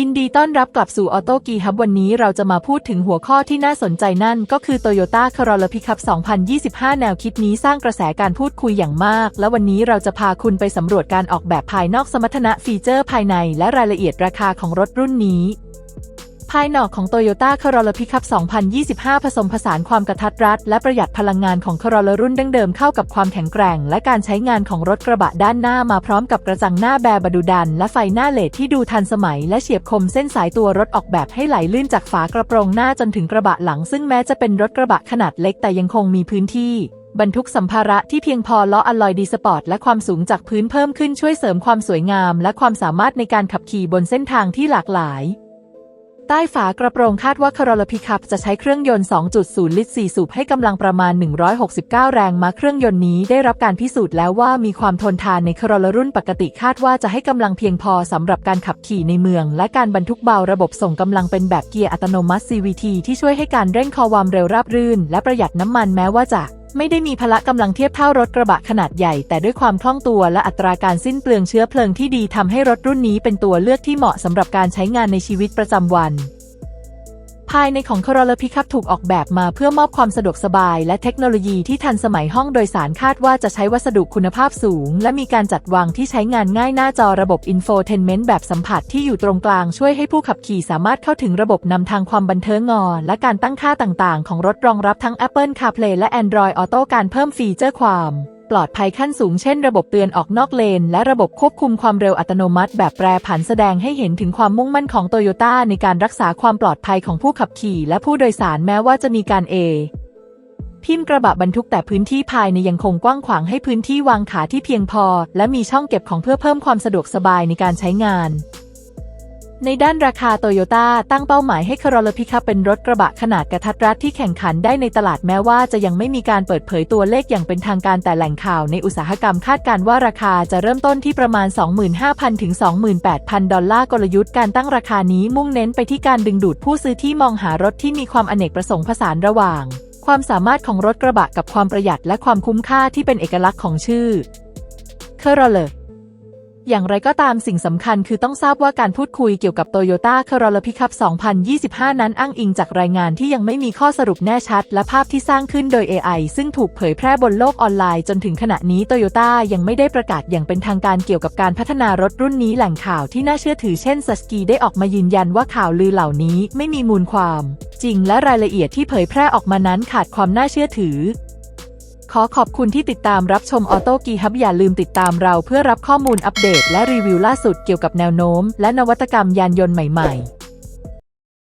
ยินดีต้อนรับกลับสู่ออโต้กีฮับวันนี้เราจะมาพูดถึงหัวข้อที่น่าสนใจนั่น ก็คือ Toyota Corolla Pickup 2025 แนวคิดนี้สร้างกระแสการพูดคุยอย่างมาก และวันนี้เราจะพาคุณไปสำรวจการออกแบบภายนอกสมรรถนะฟีเจอร์ภายใน และรายละเอียดราคาของรถรุ่นนี้ ภายนอกของ Toyota Corolla Pickup 2025 ผสมผสานความกระทัดรัดและประหยัดพลังงานของ Corolla รุ่นดั้งเดิมเข้ากับความแข็งแกร่ง และการใช้งานของรถกระบะด้านหน้ามาพร้อมกับกระจังหน้าแบร์บดูดัน และไฟหน้าเลดที่ดูทันสมัย และเฉียบคมเส้นสายตัวรถออกแบบให้ไหลลื่นจากฝากระโปรงหน้าจนถึงกระบะหลัง ซึ่งแม้จะเป็นรถกระบะขนาดเล็กแต่ยังคงมีพื้นที่บรรทุกสัมภาระที่เพียงพอล้ออลลอยดีสปอร์ตและความสูงจากพื้นเพิ่มขึ้นช่วยเสริมความสวยงาม และความสามารถในการขับขี่บนเส้นทางที่หลากหลาย ใต้ฝากระโปรงคาดว่า Corolla Pickup จะใช้เครื่องยนต์ 2.0 ลิตร 4 สูบให้กำลังประมาณ 169 แรงม้าเครื่องยนต์นี้ได้รับการพิสูจน์แล้วว่ามีความทนทานใน Corolla รุ่นปกติคาดว่าจะให้กำลังเพียงพอสำหรับการขับขี่ในเมือง และการบรรทุกเบาระบบส่งกำลังเป็นแบบเกียร์อัตโนมัติ CVT ที่ช่วยให้การเร่งคอความเร็วราบรื่น และประหยัดน้ำมันแม้ว่าจะ ไม่ได้มีพละกำลังเทียบเท่ารถกระบะขนาดใหญ่ แต่ด้วยความคล่องตัวและอัตราการสิ้นเปลืองเชื้อเพลิงที่ดีทำให้รถรุ่นนี้เป็นตัวเลือกที่เหมาะสำหรับการใช้งานในชีวิตประจำวัน ภายในของ Corolla Pickup ถูกออกแบบมาเพื่อมอบความสะดวกสบาย และเทคโนโลยีที่ทันสมัยห้องโดยสารคาดว่าจะใช้วัสดุคุณภาพสูง และมีการจัดวางที่ใช้งานง่ายหน้าจอระบบ Infotainment แบบสัมผัสที่อยู่ตรงกลางช่วยให้ผู้ขับขี่สามารถเข้าถึงระบบนำทางความบันเทิงงอ และการตั้งค่าต่างๆ ของรถรองรับทั้ง Apple CarPlay และ Android Auto การเพิ่มฟีเจอร์ความ ปลอดภัยขั้นสูงเช่นระบบเตือนออกนอกเลน และระบบควบคุมความเร็วอัตโนมัติ แบบแปรผันแสดงให้เห็นถึงความมุ่งมั่นของโตโยต้าในการรักษาความปลอดภัยของผู้ขับขี่ และผู้โดยสารแม้ว่าจะมีการเอพิมพ์กระบะบรรทุกแต่พื้นที่ภายในยังคงกว้างขวางให้พื้นที่วางขาที่เพียงพอ และมีช่องเก็บของเพื่อเพิ่มความสะดวกสบายในการใช้งาน ในด้านราคาโตโยต้าตั้งเป้าหมายให้ Corolla Pickup เป็นรถกระบะขนาดกระทัดรัดที่แข่งขันได้ในตลาดแม้ว่าจะยังไม่มีการเปิดเผยตัวเลขอย่างเป็นทางการแต่แหล่งข่าวในอุตสาหกรรมคาดการว่าราคาจะเริ่มต้นที่ประมาณ 25,000 ถึง 28,000 ดอลลาร์กลยุทธ์การตั้งราคานี้มุ่งเน้นไปที่การดึงดูดผู้ซื้อที่มองหารถที่มีความอเนกประสงค์ผสานระหว่าง ความสามารถของรถกระบะกับความประหยัดและความคุ้มค่าที่เป็นเอกลักษณ์ของชื่อ Corolla อย่างไรก็ตามสิ่งสำคัญคือต้องทราบว่าการพูดคุยเกี่ยวกับ Toyota Corolla Pickup 2025 นั้นอ้างอิงจากรายงานที่ยังไม่มีข้อสรุปแน่ชัด และภาพที่สร้างขึ้นโดย AI ซึ่งถูกเผยแพร่บนโลกออนไลน์จนถึงขณะนี้ Toyota ยังไม่ได้ประกาศอย่างเป็นทางการเกี่ยวกับการพัฒนารถรุ่นนี้แหล่งข่าวที่น่าเชื่อถือเช่นซัสกีได้ออกมายืนยันว่าข่าวลือเหล่านี้ไม่มีมูลความ จริงและรายละเอียดที่เผยแพร่ออกมานั้นขาดความน่าเชื่อถือ ขอขอบคุณที่ติดตามรับชมออโต้กีฮับอย่าลืมติดตามเราเพื่อรับข้อมูลอัปเดตและรีวิวล่าสุดเกี่ยวกับแนวโน้ม และนวัตกรรมยานยนต์ใหม่ๆ